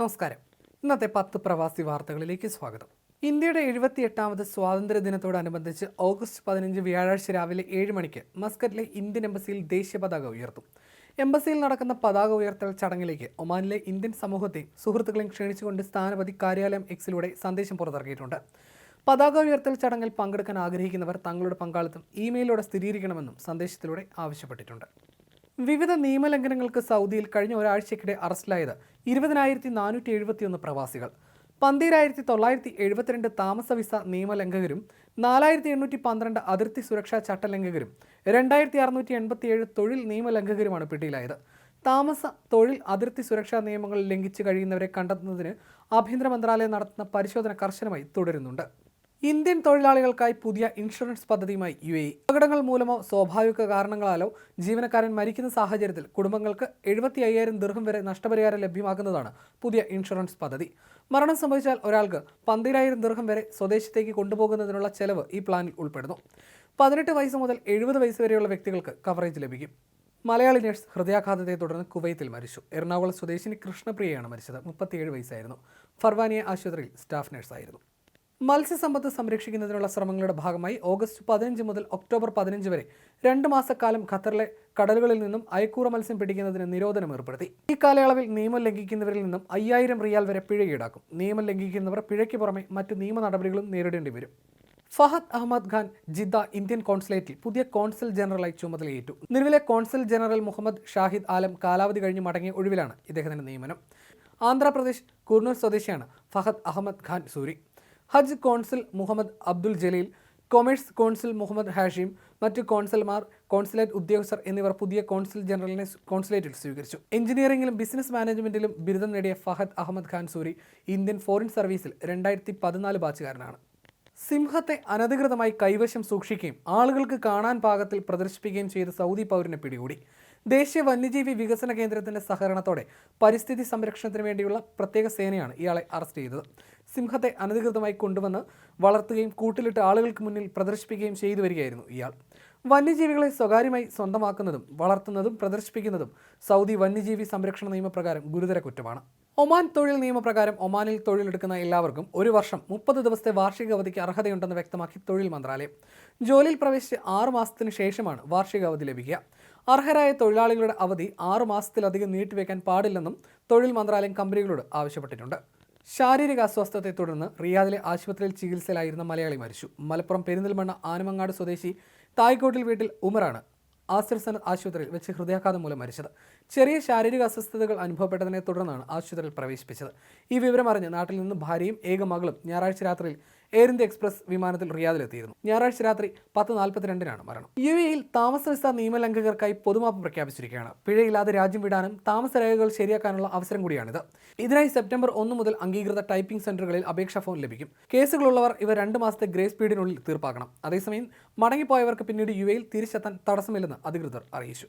നമസ്കാരം. ഇന്നത്തെ പത്ത് പ്രവാസി വാർത്തകളിലേക്ക് സ്വാഗതം. ഇന്ത്യയുടെ എഴുപത്തിയെട്ടാമത് സ്വാതന്ത്ര്യ ദിനത്തോടനുബന്ധിച്ച് ഓഗസ്റ്റ് പതിനഞ്ച് വ്യാഴാഴ്ച രാവിലെ ഏഴ് മണിക്ക് മസ്കറ്റിലെ ഇന്ത്യൻ എംബസിയിൽ ദേശീയ പതാക ഉയർത്തും. എംബസിയിൽ നടക്കുന്ന പതാക ഉയർത്തൽ ചടങ്ങിലേക്ക് ഒമാനിലെ ഇന്ത്യൻ സമൂഹത്തെ സുഹൃത്തുക്കളെയും ക്ഷണിച്ചുകൊണ്ട് സ്ഥാനപതി കാര്യാലയം എക്സിലൂടെ സന്ദേശം പുറത്തിറക്കിയിട്ടുണ്ട്. പതാക ഉയർത്തൽ ചടങ്ങിൽ പങ്കെടുക്കാൻ ആഗ്രഹിക്കുന്നവർ തങ്ങളുടെ പങ്കാളിത്തം ഇമെയിലൂടെ സ്ഥിരീകരിക്കണമെന്നും സന്ദേശത്തിലൂടെ ആവശ്യപ്പെട്ടിട്ടുണ്ട്. വിവിധ നിയമലംഘനങ്ങൾക്ക് സൗദിയിൽ കഴിഞ്ഞ ഒരാഴ്ചക്കിടെ അറസ്റ്റിലായത് ഇരുപതിനായിരത്തി നാനൂറ്റി എഴുപത്തിയൊന്ന് പ്രവാസികൾ. പന്തീരായിരത്തി തൊള്ളായിരത്തി എഴുപത്തിരണ്ട് താമസ വിസ നിയമലംഘകരും നാലായിരത്തി എണ്ണൂറ്റി പന്ത്രണ്ട് അതിർത്തി സുരക്ഷാ ചട്ടലംഘകരും രണ്ടായിരത്തി അറുന്നൂറ്റി എൺപത്തിയേഴ് തൊഴിൽ നിയമലംഘകരുമാണ് പിടിയിലായത്. താമസ തൊഴിൽ അതിർത്തി സുരക്ഷാ നിയമങ്ങൾ ലംഘിച്ച് കഴിയുന്നവരെ കണ്ടെത്തുന്നതിന് ആഭ്യന്തര മന്ത്രാലയം നടത്തുന്ന പരിശോധന കർശനമായി തുടരുന്നുണ്ട്. ഇന്ത്യൻ തൊഴിലാളികൾക്കായി പുതിയ ഇൻഷുറൻസ് പദ്ധതിയുമായി യു എ അപകടങ്ങൾ മൂലമോ സ്വാഭാവിക കാരണങ്ങളാലോ ജീവനക്കാരൻ മരിക്കുന്ന സാഹചര്യത്തിൽ കുടുംബങ്ങൾക്ക് എഴുപത്തി അയ്യായിരം ദീർഘം വരെ നഷ്ടപരിഹാരം ലഭ്യമാക്കുന്നതാണ് പുതിയ ഇൻഷുറൻസ് പദ്ധതി. മരണം സംഭവിച്ചാൽ ഒരാൾക്ക് പന്തിരായിരം ദീർഘം വരെ സ്വദേശത്തേക്ക് കൊണ്ടുപോകുന്നതിനുള്ള ചെലവ് ഈ പ്ലാനിൽ ഉൾപ്പെടുന്നു. പതിനെട്ട് വയസ്സ് മുതൽ എഴുപത് വയസ്സ് വരെയുള്ള വ്യക്തികൾക്ക് കവറേജ് ലഭിക്കും. മലയാളി നഴ്സ് ഹൃദയാഘാതത്തെ തുടർന്ന് കുവൈത്തിൽ മരിച്ചു. എറണാകുളം സ്വദേശിനി കൃഷ്ണപ്രിയയാണ് മരിച്ചത്. മുപ്പത്തിയേഴ് വയസ്സായിരുന്നു. ഫർവാനിയ ആശുപത്രിയിൽ സ്റ്റാഫ് നഴ്സായിരുന്നു. മത്സ്യസമ്പത്ത് സംരക്ഷിക്കുന്നതിനുള്ള ശ്രമങ്ങളുടെ ഭാഗമായി ഓഗസ്റ്റ് പതിനഞ്ച് മുതൽ ഒക്ടോബർ പതിനഞ്ച് വരെ രണ്ട് മാസക്കാലം ഖത്തറിലെ കടലുകളിൽ നിന്നും അയക്കൂറ മത്സ്യം പിടിക്കുന്നതിന് നിരോധനം ഏർപ്പെടുത്തി. ഈ കാലയളവിൽ നിയമം ലംഘിക്കുന്നവരിൽ നിന്നും അയ്യായിരം റിയാൽ വരെ പിഴ ഈടാക്കും. നിയമം ലംഘിക്കുന്നവർ പിഴയ്ക്ക് പുറമെ മറ്റ് നിയമ നടപടികളും നേരിടേണ്ടി വരും. ഫഹദ് അഹമ്മദ് ഖാൻ ജിദ്ദ ഇന്ത്യൻ കോൺസുലേറ്റിൽ പുതിയ കോൺസൽ ജനറലായി ചുമതലയേറ്റു. നിലവിലെ കോൺസൽ ജനറൽ മുഹമ്മദ് ഷാഹിദ് ആലം കാലാവധി കഴിഞ്ഞ് മടങ്ങിയ ഒഴിവിലാണ് ഇദ്ദേഹത്തിന്റെ നിയമനം. ആന്ധ്രാപ്രദേശ് കുർണൂർ സ്വദേശിയാണ് ഫഹദ് അഹമ്മദ് ഖാൻ സൂരി. ഹജ്ജ് consul Muhammad Abdul Jaleel commerce consul Muhammad Hashim മറ്റ് കോൺസൽമാർ കോൺസുലേറ്റ് ഉദ്യോഗസ്ഥർ എന്നിവർ പുതിയ കോൺസുൽ ജനറലിനെ കോൺസുലേറ്റിൽ സ്വീകരിച്ചു. എഞ്ചിനീയറിംഗിലും ബിസിനസ് മാനേജ്മെന്റിലും ബിരുദം നേടിയ ഫഹദ് അഹമ്മദ് ഖാൻ സൂരി ഇന്ത്യൻ ഫോറിൻ സർവീസിൽ രണ്ടായിരത്തി പതിനാല് ബാച്ചുകാരനാണ്. സിംഹത്തെ അനധികൃതമായി കൈവശം സൂക്ഷിക്കുകയും ആളുകൾക്ക് കാണാൻ പാകത്തിൽ പ്രദർശിപ്പിക്കുകയും ചെയ്ത സൗദി പൗരനെ പിടികൂടി. ദേശീയ വന്യജീവി വികസന കേന്ദ്രത്തിന്റെ സഹകരണത്തോടെ പരിസ്ഥിതി സംരക്ഷണത്തിന് വേണ്ടിയുള്ള പ്രത്യേക സേനയാണ് ഇയാളെ അറസ്റ്റ് ചെയ്തത്. സിംഹത്തെ അനധികൃതമായി കൊണ്ടുവന്ന് വളർത്തുകയും കൂട്ടിലിട്ട് ആളുകൾക്ക് മുന്നിൽ പ്രദർശിപ്പിക്കുകയും ചെയ്തു വരികയായിരുന്നു ഇയാൾ. വന്യജീവികളെ സ്വകാര്യമായി സ്വന്തമാക്കുന്നതും വളർത്തുന്നതും പ്രദർശിപ്പിക്കുന്നതും സൗദി വന്യജീവി സംരക്ഷണ നിയമപ്രകാരം ഗുരുതര കുറ്റമാണ്. ഒമാൻ തൊഴിൽ നിയമപ്രകാരം ഒമാനിൽ തൊഴിലെടുക്കുന്ന എല്ലാവർക്കും ഒരു വർഷം മുപ്പത് ദിവസത്തെ വാർഷിക അവധിക്ക് അർഹതയുണ്ടെന്ന് വ്യക്തമാക്കി തൊഴിൽ മന്ത്രാലയം. ജോലിയിൽ പ്രവേശിച്ച് ആറു മാസത്തിന് ശേഷമാണ് വാർഷിക അവധി ലഭിക്കുക. അർഹരായ തൊഴിലാളികളുടെ അവധി ആറു മാസത്തിലധികം നീട്ടിവെക്കാൻ പാടില്ലെന്നും തൊഴിൽ മന്ത്രാലയം കമ്പനികളോട് ആവശ്യപ്പെട്ടിട്ടുണ്ട്. ശാരീരിക അസ്വസ്ഥതയെ തുടർന്ന് റിയാദിലെ ആശുപത്രിയിൽ ചികിത്സയിലായിരുന്ന മലയാളി മരിച്ചു. മലപ്പുറം പെരിന്തൽമണ്ണ ആനമങ്ങാട് സ്വദേശി തായ്ക്കോട്ടിൽ വീട്ടിൽ ഉമറാണ് ആസിർ ആശുപത്രിയിൽ വെച്ച് ഹൃദയാഘാതം മൂലം മരിച്ചത്. ചെറിയ ശാരീരിക അസ്വസ്ഥതകൾ അനുഭവപ്പെട്ടതിനെ തുടർന്നാണ് ആശുപത്രിയിൽ പ്രവേശിപ്പിച്ചത്. ഈ വിവരം അറിഞ്ഞ് നാട്ടിൽ നിന്ന് ഭാര്യയും ഏക മകളും ഞായറാഴ്ച രാത്രിയിൽ എയർ ഇന്ത്യ എക്സ്പ്രസ് വിമാനത്തിൽ റിയാദിലെത്തിയിരുന്നു. ഞായറാഴ്ച രാത്രി പത്ത് നാൽപ്പത്തിരണ്ടിനാണ് മരണം. യു എയിൽ താമസ വിസ നിയമലംഘകർക്കായി പൊതുമാപ്പ് പ്രഖ്യാപിച്ചിരിക്കുകയാണ്. പിഴയില്ലാതെ രാജ്യം വിടാനും താമസ രേഖകൾ ശരിയാക്കാനുള്ള അവസരം കൂടിയാണിത്. ഇതിനായി സെപ്റ്റംബർ ഒന്ന് മുതൽ അംഗീകൃത ടൈപ്പിംഗ് സെന്ററുകളിൽ അപേക്ഷാ ഫോം ലഭിക്കും. കേസുകളുള്ളവർ ഇവ രണ്ട് മാസത്തെ ഗ്രേസ് പീരീഡിനുള്ളിൽ തീർപ്പാക്കണം. അതേസമയം മടങ്ങിപ്പോയവർക്ക് പിന്നീട് യു എയിൽ തിരിച്ചെത്താൻ തടസ്സമില്ലെന്ന് അധികൃതർ അറിയിച്ചു.